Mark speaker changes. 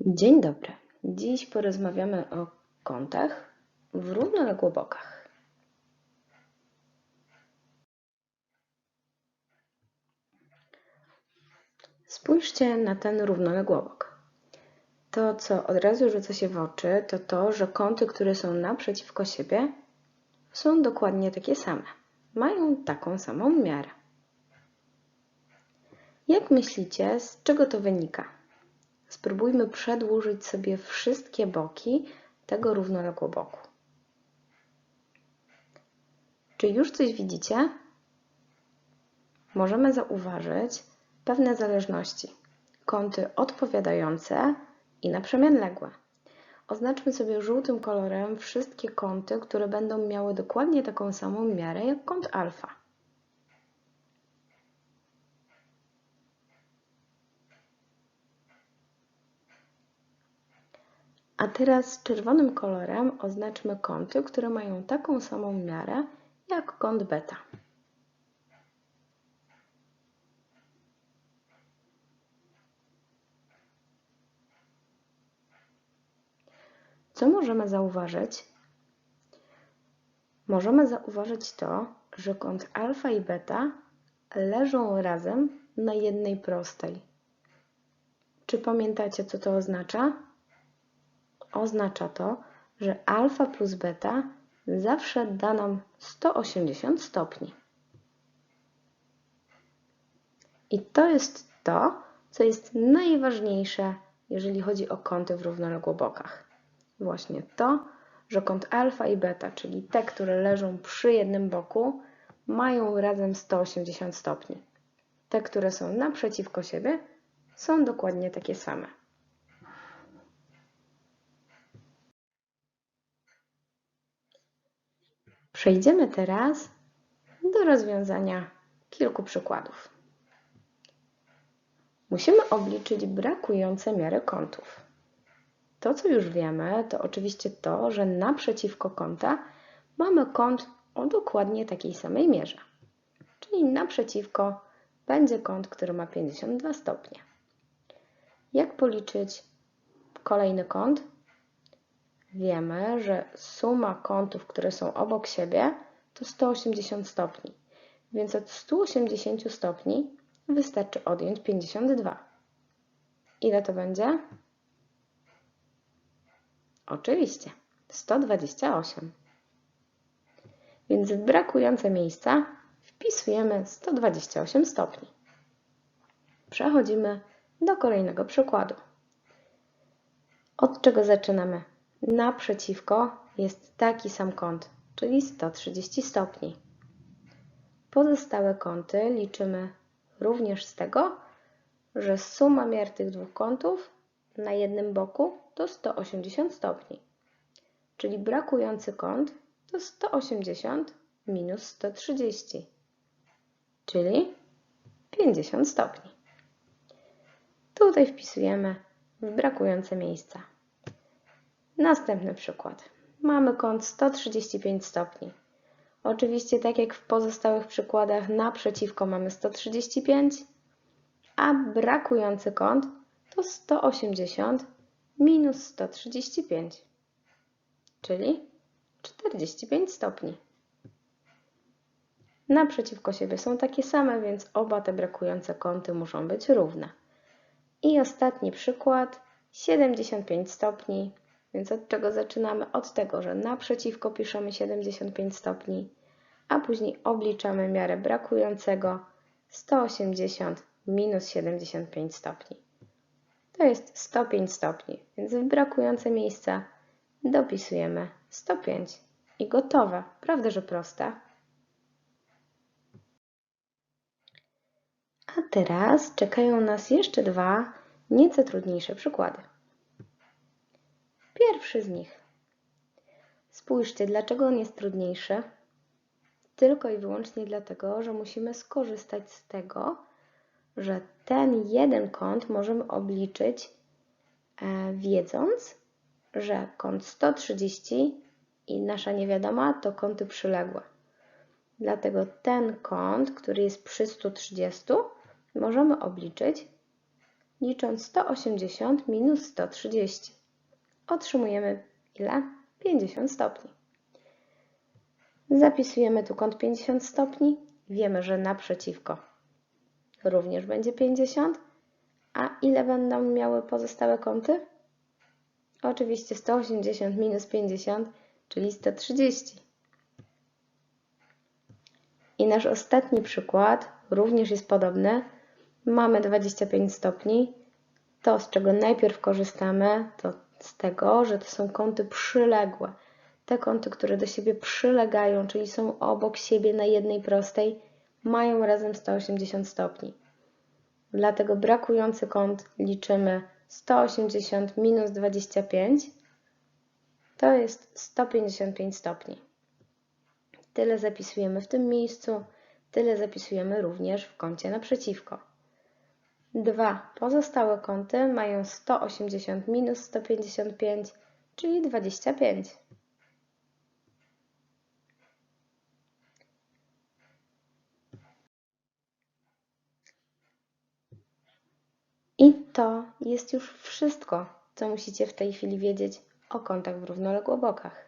Speaker 1: Dzień dobry. Dziś porozmawiamy o kątach w równoległobokach. Spójrzcie na ten równoległobok. To, co od razu rzuca się w oczy, to to, że kąty, które są naprzeciwko siebie, są dokładnie takie same. Mają taką samą miarę. Jak myślicie, z czego to wynika? Spróbujmy przedłużyć sobie wszystkie boki tego równoległoboku. Czy już coś widzicie? Możemy zauważyć pewne zależności. Kąty odpowiadające i naprzemienległe. Oznaczmy sobie żółtym kolorem wszystkie kąty, które będą miały dokładnie taką samą miarę jak kąt alfa. A teraz czerwonym kolorem oznaczmy kąty, które mają taką samą miarę jak kąt beta. Co możemy zauważyć? Możemy zauważyć to, że kąt alfa i beta leżą razem na jednej prostej. Czy pamiętacie, co to oznacza? Oznacza to, że alfa plus beta zawsze da nam 180 stopni. I to jest to, co jest najważniejsze, jeżeli chodzi o kąty w równoległobokach. Właśnie to, że kąt alfa i beta, czyli te, które leżą przy jednym boku, mają razem 180 stopni. Te, które są naprzeciwko siebie, są dokładnie takie same. Przejdziemy teraz do rozwiązania kilku przykładów. Musimy obliczyć brakujące miary kątów. To, co już wiemy, to oczywiście to, że naprzeciwko kąta mamy kąt o dokładnie takiej samej mierze. Czyli naprzeciwko będzie kąt, który ma 52 stopnie. Jak policzyć kolejny kąt? Wiemy, że suma kątów, które są obok siebie, to 180 stopni. Więc od 180 stopni wystarczy odjąć 52. Ile to będzie? Oczywiście, 128. Więc w brakujące miejsca wpisujemy 128 stopni. Przechodzimy do kolejnego przykładu. Od czego zaczynamy? Naprzeciwko jest taki sam kąt, czyli 130 stopni. Pozostałe kąty liczymy również z tego, że suma miar tych dwóch kątów na jednym boku to 180 stopni, czyli brakujący kąt to 180 minus 130, czyli 50 stopni. Tutaj wpisujemy w brakujące miejsca. Następny przykład. Mamy kąt 135 stopni. Oczywiście, tak jak w pozostałych przykładach, naprzeciwko mamy 135, a brakujący kąt to 180 minus 135, czyli 45 stopni. Naprzeciwko siebie są takie same, więc oba te brakujące kąty muszą być równe. I ostatni przykład, 75 stopni, więc od czego zaczynamy? Od tego, że naprzeciwko piszemy 75 stopni, a później obliczamy miarę brakującego 180 minus 75 stopni. To jest 105 stopni, więc w brakujące miejsca dopisujemy 105 i gotowe. Prawda, że proste? A teraz czekają nas jeszcze dwa nieco trudniejsze przykłady. Pierwszy z nich. Spójrzcie, dlaczego on jest trudniejszy? Tylko i wyłącznie dlatego, że musimy skorzystać z tego, że ten jeden kąt możemy obliczyć e, wiedząc, że kąt 130 i nasza niewiadoma to kąty przyległe. Dlatego ten kąt, który jest przy 130, możemy obliczyć licząc 180 minus 130. Otrzymujemy ile? 50 stopni. Zapisujemy tu kąt 50 stopni. Wiemy, że naprzeciwko również będzie 50. A ile będą miały pozostałe kąty? Oczywiście 180 minus 50, czyli 130. I nasz ostatni przykład również jest podobny. Mamy 25 stopni. To, z czego najpierw korzystamy, to z tego, że to są kąty przyległe. Te kąty, które do siebie przylegają, czyli są obok siebie na jednej prostej, mają razem 180 stopni. Dlatego brakujący kąt liczymy 180 minus 25 to jest 155 stopni. Tyle zapisujemy w tym miejscu, tyle zapisujemy również w kącie naprzeciwko. Dwa pozostałe kąty mają 180 minus 155, czyli 25. I to jest już wszystko, co musicie w tej chwili wiedzieć o kątach w równoległobokach.